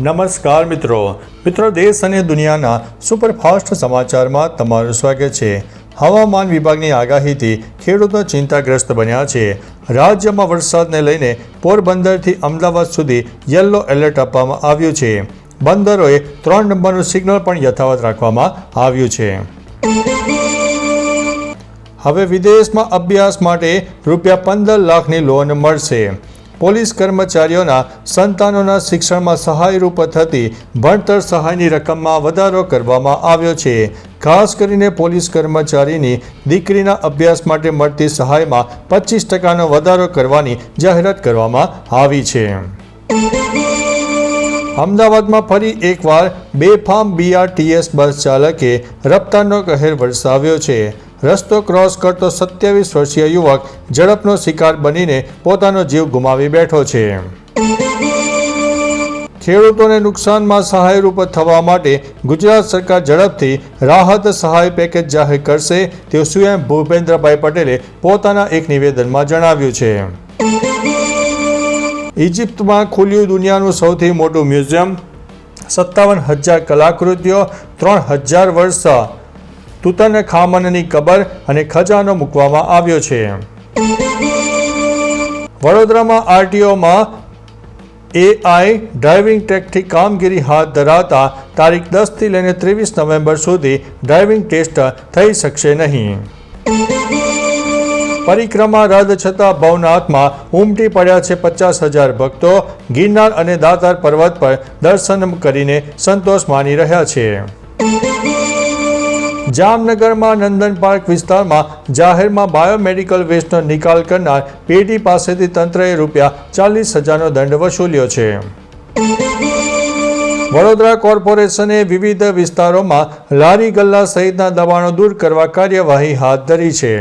નમસ્કાર મિત્રો. મિત્રો, દેશ અને દુનિયાના સુપરફાસ્ટ સમાચારમાં તમારું સ્વાગત છે. હવામાન વિભાગની આગાહીથી ખેડૂતો ચિંતાગ્રસ્ત બન્યા છે. રાજ્યમાં વરસાદને લઈને પોરબંદરથી અમદાવાદ સુધી યલો એલર્ટ આપવામાં આવ્યું છે. બંદરોએ ત્રણ નંબરનું સિગ્નલ પણ યથાવત રાખવામાં આવ્યું છે. હવે વિદેશમાં અભ્યાસ માટે રૂપિયા પંદર લાખની લોન મળશે. પોલીસ કર્મચારીઓના સંતાનોના શિક્ષણમાં સહાયરૂપ થતી ભણતર સહાયની રકમમાં વધારો કરવામાં આવ્યો છે. ખાસ કરીને પોલીસ કર્મચારીની દીકરીના અભ્યાસ માટે મળતી સહાયમાં પચીસ ટકાનો વધારો કરવાની જાહેરાત કરવામાં આવી છે. અમદાવાદમાં ફરી એકવાર બેફામ બીઆરટીએસ બસ ચાલકે રફતારનો કહેર વરસાવ્યો છે. રસ્તો ક્રોસ કરતો સત્યાવીસ વર્ષીય યુવક ઝડપનો શિકાર બનીને પોતાનો જીવ ગુમાવી બેઠો છે. ખેડૂતોને નુકસાનમાં સહાયરૂપ થવા માટે ગુજરાત સરકાર ઝડપથી રાહત સહાય પેકેજ જાહેર કરશે તેવું સ્વયં ભૂપેન્દ્રભાઈ પટેલે પોતાના એક નિવેદનમાં જણાવ્યું છે. ઇજિપ્તમાં ખુલ્યું દુનિયાનું સૌથી મોટું મ્યુઝિયમ. સત્તાવન હજાર કલાકૃતિઓ, ત્રણ હજાર વર્ષ તુતન ખામનની કબર અને ખજાનો મૂકવામાં આવ્યો છે. વડોદરામાં આરટીઓમાં એઆઈ ડ્રાઇવિંગ ટેકથી કામગીરી હાથ ધરાવતા તારીખ દસથી લઈને ત્રેવીસ નવેમ્બર સુધી ડ્રાઇવિંગ ટેસ્ટ થઈ શકશે નહીં. પરિક્રમા રદ છતાં ભવનાથમાં ઉમટી પડ્યા છે પચાસ હજાર ભક્તો. ગિરનાર અને દાતાર પર્વત પર દર્શન કરીને સંતોષ માની રહ્યા છે. જામનગરમાં નંદન પાર્ક વિસ્તારમાં જાહેરમાં બાયોમેડિકલ વેસ્ટનો નિકાલ કરનાર પેઢી પાસેથી તંત્રએ રૂપિયા ચાલીસ હજારનો દંડ વસૂલ્યો છે. વડોદરા કોર્પોરેશને વિવિધ વિસ્તારોમાં લારી ગલ્લા સહિતના દબાણો દૂર કરવા કાર્યવાહી હાથ ધરી છે.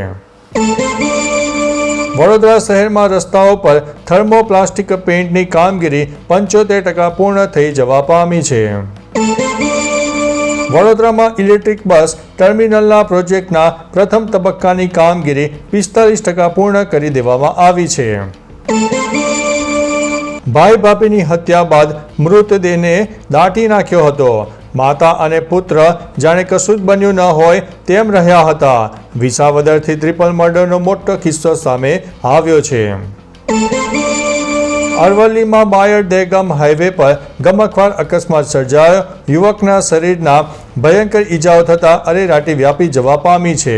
વડોદરા શહેરમાં રસ્તાઓ પર થર્મોપ્લાસ્ટિક પેઇન્ટની કામગીરી પંચોતેર ટકા પૂર્ણ થઈ જવા પામી છે. વડોદરામાં ઇલેક્ટ્રિક બસ ટર્મિનલના પ્રોજેક્ટના પ્રથમ તબક્કાની કામગીરી પિસ્તાલીસ ટકા પૂર્ણ કરી દેવામાં આવી છે. ભાઈ ભાભીની હત્યા બાદ મૃતદેહને દાટી નાખ્યો હતો. માતા અને પુત્ર જાણે કશું જ બન્યું ન હોય તેમ રહ્યા હતા. વિસાવદરથી ટ્રિપલ મર્ડરનો મોટો કિસ્સો સામે આવ્યો છે. અરવલ્લીમાં બાયર દેગામ હાઈવે પર ગમખવાર અકસ્માત સર્જાયો. યુવકના શરીરના ભયંકર ઈજાઓ થતાં અરેરાટી વ્યાપી જવા પામી છે.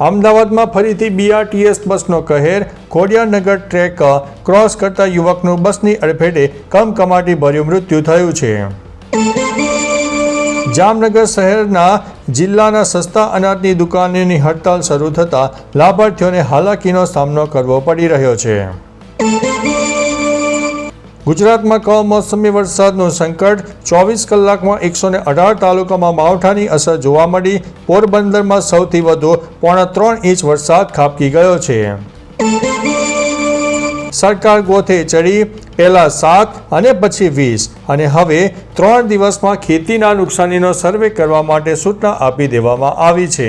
અમદાવાદમાં ફરીથી બીઆરટીએસ બસનો કહેર, ખોડિયારનગર ટ્રેક ક્રોસ કરતા યુવકનું બસની અડફેટે કમકમાટી ભર્યું મૃત્યુ થયું છે. જામનગર શહેરના જિલ્લાના સસ્તા અનાજની દુકાનોની હડતાલ શરૂ થતાં લાભાર્થીઓને હાલાકીનો સામનો કરવો પડી રહ્યો છે. ગુજરાતમાં કમોસમી વરસાદનું સંકટ. ચોવીસ કલાકમાં એકસો ને અઢાર તાલુકામાં માવઠાની અસર જોવા મળી. પોરબંદરમાં સૌથી વધુ પોણા ત્રણ ઇંચ વરસાદ ખાબકી ગયો છે. સરકાર ગોથે ચડી, પહેલા સાત અને પછી વીસ. અને હવે ત્રણ દિવસમાં ખેતીના નુકસાનીનો સર્વે કરવા માટે સૂચના આપી દેવામાં આવી છે.